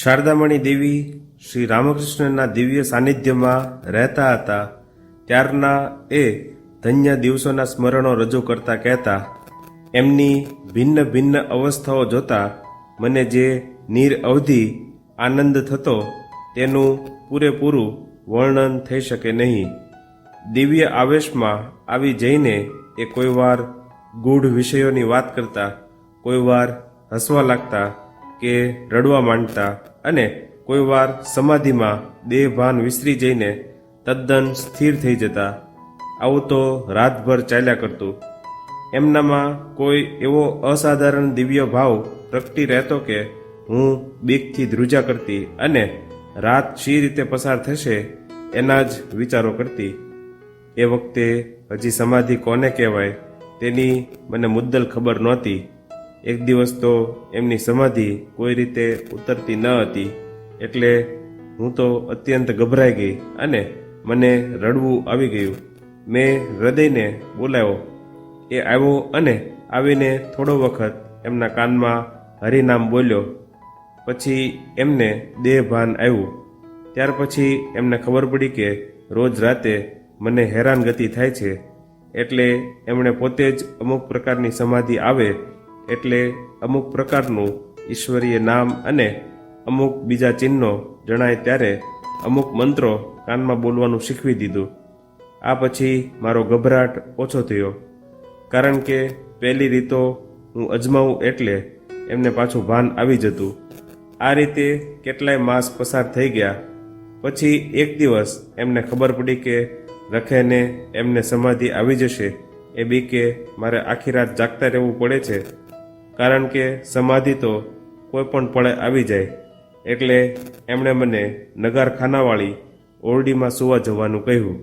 શારદામણી દેવી શ્રી રામકૃષ્ણના દિવ્ય સાનિધ્યમાં રહેતા હતા. ત્યારના એ ધન્ય દિવસોના સ્મરણો રજૂ કરતા કહેતા, એમની ભિન્ન ભિન્ન અવસ્થાઓ જોતા મને જે નીર અવધિ આનંદ થતો, તેનું પૂરેપૂરું વર્ણન થઈ શકે નહીં. દિવ્ય આવેશમાં આવી જઈને એ કોઈ વાર ગૂઢ વિષયોની વાત કરતા કોઈ વાર હસવા લાગતા કે રડવા માંડતા અને કોઈ વાર સમાધિમાં દેહભાન વિસરી જઈને તદ્દન સ્થિર થઈ જતા. આવું તો રાતભર ચાલ્યા કરતું. એમનામાં કોઈ એવો અસાધારણ દિવ્ય ભાવ પ્રગટી રહેતો કે હું બીકથી ધ્રુજા કરતી અને રાત શી રીતે પસાર થશે એના જ વિચારો કરતી. એ વખતે હજી સમાધિ કોને કહેવાય તેની મને મુદ્દલ ખબર નહોતી. એક દિવસ તો એમની સમાધિ કોઈ રીતે ઉતરતી ન હતી. એટલે હું તો અત્યંત ગભરાઈ ગઈ અને મને રડવું આવી ગયું. મેં હૃદયને બોલાવ્યો. એ આવ્યો અને આવીને થોડો વખત એમના કાનમાં હરિનામ બોલ્યો. પછી એમને દેહભાન આવ્યું. ત્યાર પછી એમને ખબર પડી કે રોજ રાતે મને હેરાનગતિ થાય છે. એટલે એમણે પોતે જ અમુક પ્રકારની સમાધિ આવે એટલે અમુક પ્રકારનું ઈશ્વરીય નામ અને અમુક બીજા ચિહ્નો જણાય ત્યારે અમુક મંત્રો કાનમાં બોલવાનું શીખવી દીધું. આ પછી મારો ગભરાટ ઓછો થયો. કારણ કે પહેલી રીતો હું અજમાવું એટલે એમને પાછું ભાન આવી જતું. આ રીતે કેટલાય માસ પસાર થઈ ગયા. પછી એક દિવસ એમને ખબર પડી કે રખેને એમને સમાધિ આવી જશે. એ બીકે મારે આખી રાત જાગતા રહેવું પડે છે. કારણ કે સમાધિ તો કોઈ પણ પળે આવી જાય, એટલે એમણે મને નગારખાનાવાળી ઓરડીમાં સુવા જવાનું કહ્યું.